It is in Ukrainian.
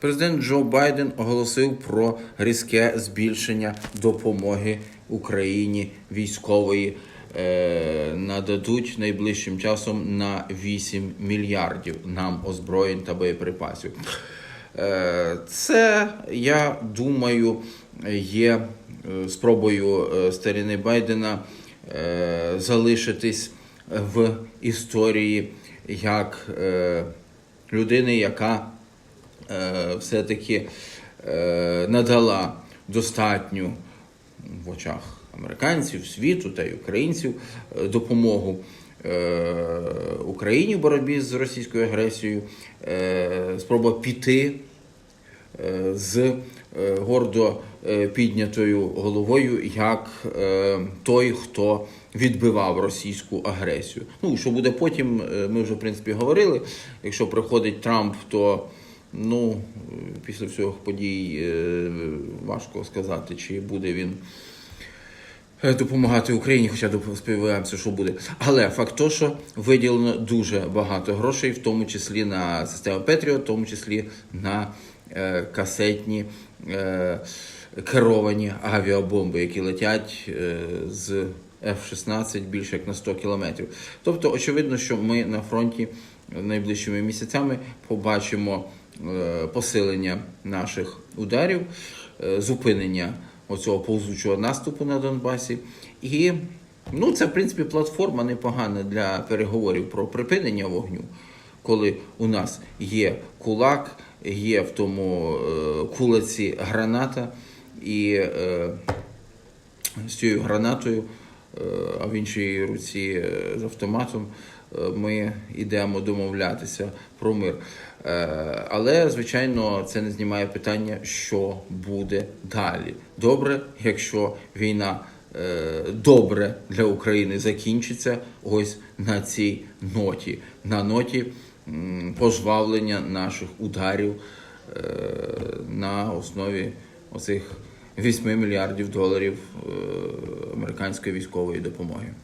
Президент Джо Байден оголосив про різке збільшення допомоги Україні військової. Е, нададуть найближчим часом на 8 мільярдів нам озброєнь та боєприпасів. Е, Це, я думаю, є е, спробою старини Байдена залишитись в історії як людини, яка все-таки е, надала достатню в очах американців, світу та й українців е, допомогу е, Україні в боротьбі з російською агресією, е, спроба піти е, з е, гордо е, піднятою головою, як е, той, хто відбивав російську агресію. Ну, що буде потім, е, ми вже в принципі говорили. Якщо приходить Трамп, то ну, е, після всіх подій е, важко сказати, чи буде він е, допомагати Україні, хоча сподіваємося, що буде. Але факт то, що виділено дуже багато грошей, в тому числі на систему Петріо, в тому числі на касетні керовані авіабомби, які летять е, з F-16 більше як на 100 кілометрів. Тобто, очевидно, що ми на фронті найближчими місяцями побачимо е, посилення наших ударів, е, зупинення оцього повзучого наступу на Донбасі. І ну, це, в принципі, платформа непогана для переговорів про припинення вогню, коли у нас є кулак, є в тому кулаці граната, і е, з цією гранатою, е, а в іншій руці е, з автоматом, е, ми йдемо домовлятися про мир. Е, Але, звичайно, це не знімає питання, що буде далі. Добре, якщо війна е, добре для України закінчиться ось на цій ноті, на ноті пожвавлення наших ударів на основі оцих 8 мільярдів доларів е, американської військової допомоги.